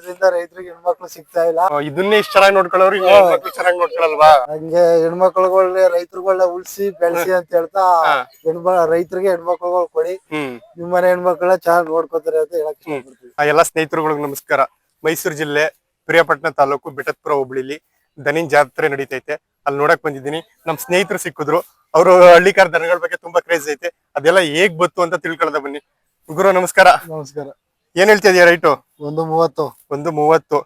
ಇದರಿಂದ ರೈತರಿಗೆ ಹೆಣ್ಮಕ್ಳು ಸಿಗ್ತಾ ಇಲ್ಲ. ಇದನ್ನೇ ಇಷ್ಟ ಚೆನ್ನಾಗಿ ನೋಡ್ಕೊಳ್ಳೋರು ಚೆನ್ನಾಗಿ ನೋಡ್ಕೊಳ್ಳಲ್ವಾ? ಹಂಗೆ ಹೆಣ್ಮಕ್ಳುಗಳನ್ನ ರೈತರುಗಳನ್ನ ಉಳಿಸಿ ಬೆಳೆಸಿ ಅಂತ ಹೇಳ್ತಾ ಹೆಣ್ಮ ರೈತರಿಗೆ ಹೆಣ್ಮಕ್ಳುಗಳು ಕೊಡಿ. ನಿಮ್ಮ ಮನೆ ಹೆಣ್ಮಕ್ಳನ್ನ ಚೆನ್ನಾಗಿ ನೋಡ್ಕೋತಾರೆ ಅಂತ ಹೇಳಕ್ ಎಲ್ಲ ಸ್ನೇಹಿತರುಗಳಿಗೆ ನಮಸ್ಕಾರ. ಮೈಸೂರು ಜಿಲ್ಲೆ ಪ್ರಿಯಪಟ್ಟಣ ತಾಲೂಕು ಬೆಟ್ಟತ್ಪುರ ಹೋಬಳಿಲಿ ದನಿನ್ ಜಾತ್ರೆ ನಡೀತೈತೆ. ಅಲ್ಲಿ ನೋಡಕ್ ಬಂದಿದ್ದೀನಿ. ನಮ್ ಸ್ನೇಹಿತರು ಸಿಕ್ಕಿದ್ರು. ಅವರು ಹಳ್ಳಿಕಾರ ದನಗಳ ಬಗ್ಗೆ ತುಂಬಾ ಕ್ರೇಜ್ ಐತೆ. ಅದೆಲ್ಲ ಹೇಗ್ ಬತ್ತು ಅಂತ ತಿಳ್ಕೊಳ್ಳೋದ ಬನ್ನಿ. ಗುರು ನಮಸ್ಕಾರ. ನಮಸ್ಕಾರ. ಏನ್ ಹೇಳ್ತಾ ಇದೀಯ ರೈಟು ಒಂದು ಮೂವತ್ತು. ಒಂದು ಮೂವತ್ತು.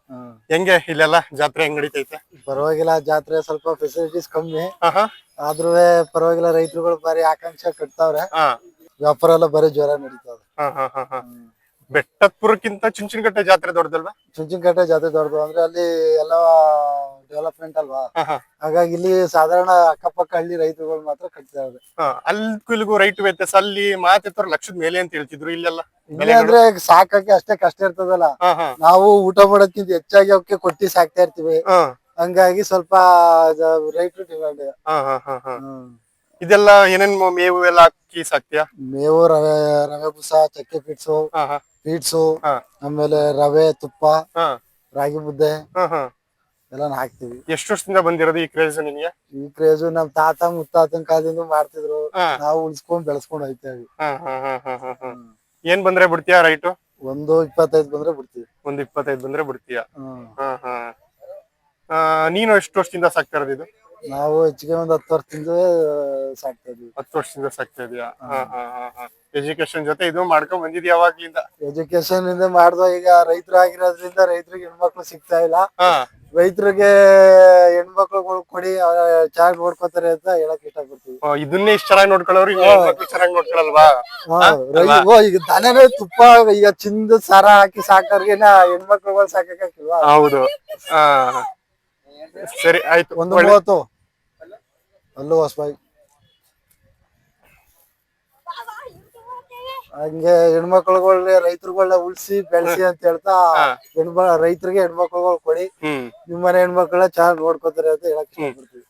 ಹೆಂಗೆ ಇಲ್ಲೆಲ್ಲ ಜಾತ್ರೆ ಹೆಂಗ್ ನಡೀತೈತೆ? ಪರವಾಗಿಲ್ಲ ಜಾತ್ರೆ ಸ್ವಲ್ಪ ಫೆಸಿಲಿಟೀಸ್ ಕಮ್ಮಿ. ಆಹಾ. ಆದ್ರೂ ಪರವಾಗಿಲ್ಲ ರೈತರುಗಳು ಬಾರಿ ಆಕಾಂಕ್ಷೆ ಕಟ್ತಾವ್ರೆ. ಹಾ. ವ್ಯಾಪಾರ ಎಲ್ಲ ಬರೀ ಜ್ವರ ನಡೀತಾವ್ರೆ ಹಾ ಹಾ ಹಾ ಹಾ. ಚುಂಚನಕಟ್ಟೆ ಜಾತ್ರೆ ದೊಡ್ಡದಲ್ವಾ? ಚುಂಚನಕಟ್ಟೆ ಜಾತ್ರೆ ದೊಡ್ಡದು. ಅಂದ್ರೆ ಅಲ್ಲಿ ಎಲ್ಲ ಡೆವಲಪ್ಮೆಂಟ್ ಅಲ್ವಾ? ಹಾಗಾಗಿ ಇಲ್ಲಿ ಸಾಧಾರಣ ಅಕ್ಕಪಕ್ಕ ಹಳ್ಳಿ ರೈತರುಗಳು ಮಾತ್ರ ಕಟ್ತಾ ಇದೆ ಅಲ್ಲಿಗೂ ರೈಟ್ ವ್ಯತ್ಯಾಸ ಅಲ್ಲಿ ಮಾತಿರ್ತಾರ ಲಕ್ಷದ ಮೇಲೆ ಅಂತ ಹೇಳ್ತಿದ್ರು ಇಲ್ಲೆಲ್ಲ? ಇಲ್ಲಿ ಅಂದ್ರೆ ಸಾಕಕ್ಕೆ ಅಷ್ಟೇ ಕಷ್ಟ ಇರ್ತದಲ್ಲ. ನಾವು ಊಟ ಮಾಡೋದ್ಕಿಂತ ಹೆಚ್ಚಾಗಿ ಅವಕ್ಕೆ ಕೊಟ್ಟಿ ಸಾಕ್ತಾ ಇರ್ತೀವಿ. ಹಂಗಾಗಿ ಸ್ವಲ್ಪ ರೈಟ್ ಡಿಮ್ಯಾಂಡ್ ಇದೆಲ್ಲ ಏನೇನ್ ಮೇವು ಎಲ್ಲ ಹಾಕಿ ಸಾಕ್ತಿಯಾ? ಮೇವು ರವೆ ರವೆ ಬುಸ ಚಕ್ಕೆ ಪೀಟ್ಸು ಪೀಟ್ಸು ಆಮೇಲೆ ರವೆ ತುಪ್ಪ ರಾಗಿ ಮುದ್ದೆ ಹಾ ಹಾ ಎಲ್ಲ ಹಾಕ್ತಿವಿ. ಎಷ್ಟು ವರ್ಷದಿಂದ ಬಂದಿರೋದು ಈ ಕ್ರೇಜ್ ನಿನ್ಗೆ? ಈ ಕ್ರೇಜು ನಮ್ ತಾತ ಮುತ್ತಾತನ ಕಾಲದಿಂದ ಮಾಡ್ತಿದ್ರು. ಹಾ. ನಾವು ಉಳಿಸ್ಕೊಂಡ್ ಬೆಳೆಸ್ಕೊಂಡ್ ಹೋಯ್ತೇವಿ. ಹಾ ಹಾ ಹಾ ಹಾ ಹಾ ಹಾ. ಏನ್ ಬಂದ್ರೆ ಬಿಡ್ತೀಯಾ ರೈಟು ಒಂದು ಇಪ್ಪತ್ತೈದು ಬಂದ್ರೆ ಬಿಡ್ತೀವಿ. ಒಂದ್ ಇಪ್ಪತ್ತೈದು ಬಂದ್ರೆ ಬಿಡ್ತೀಯ? ಹ್ಮ್. ಹಾ ಹಾ. ಆ, ನೀನು ಎಷ್ಟು ವರ್ಷದಿಂದ ಸಾಕ್ತಾ ಇರೋದು ಇದು? ನಾವು ಹೆಚ್ಚಿಗೆ ಒಂದ್ ಹತ್ತು ವರ್ಷದಿಂದ ಸಾಕ್ತಾ ಇದ್ವಿ. ಹತ್ತು ವರ್ಷದಿಂದ ಸಾಕ್ತಾ ಇದೀಯಾ? ಹಾ ಹಾ ಹಾ ಹಾ. ಎಜುಕೇಶನ್ ಜೊತೆ ಇದು ಮಾಡ್ಕೊಂಡ್ ಬಂದಿದ್ಯಾ ಯಾವಾಗ್ಲಿಂದ? ಎಜುಕೇಶನ್ ಇಂದ ಮಾಡ್ದೋ ಈಗ ರೈತರು ಆಗಿರೋದ್ರಿಂದ ರೈತರಿಗೆ ಹೆಣ್ಮಕ್ಳು ಸಿಗ್ತಾ ಇಲ್ಲ. ಹಾ. ರೈತರಿಗೆ ಹೆಣ್ಮಕ್ಳುಗಳು ಕೊಡಿ ಚೆನ್ನಾಗಿ ನೋಡ್ಕೋತಾರೆ ಅಂತ ಹೇಳಕ್ ಇಷ್ಟಪಡ್ತೀವಿ. ಪಡ್ತೀವಿ ಇದನ್ನೇ ಇಷ್ಟ ಚೆನ್ನಾಗಿ ನೋಡ್ಕೊಳ್ಳೋರು ಹೆಣ್ಮಕ್ಳು ಚೆನ್ನಾಗಿ ಈಗ ದನನೇ ತುಪ್ಪ ಈಗ ಚಿಂದ ಸರ ಹಾಕಿ ಸಾಕೋರ್ಗೆನ ಹೆಣ್ಮಕ್ಳುಗಳು ಸಾಕಾಕಿಲ್ವಾ ಹೌದು. ಹಾ. ಸರಿ ಆಯ್ತು. ಒಂದು ಒಳ್ಳೆ- ಮೂವತ್ತು. ಅಲ್ಲೂ ಹೊಸಬಾಯಿ ಹಂಗೆ ಹೆಣ್ಮಕ್ಳುಗಳನ್ನ ರೈತರುಗಳನ್ನ ಉಳಿಸಿ ಬೆಳೆಸಿ ಅಂತ ಹೇಳ್ತಾ ಹೆಣ್ಮ ರೈತರಿಗೆ ಹೆಣ್ಮಕ್ಳುಗಳು ಕೊಡಿ. ನಿಮ್ಮನೆ ಹೆಣ್ಮಕ್ಳ ಚೆನ್ನಾಗಿ ನೋಡ್ಕೋತಾರೆ ಅಂತ ಹೇಳಕ್ ಇಷ್ಟಪಡ್ತೀವಿ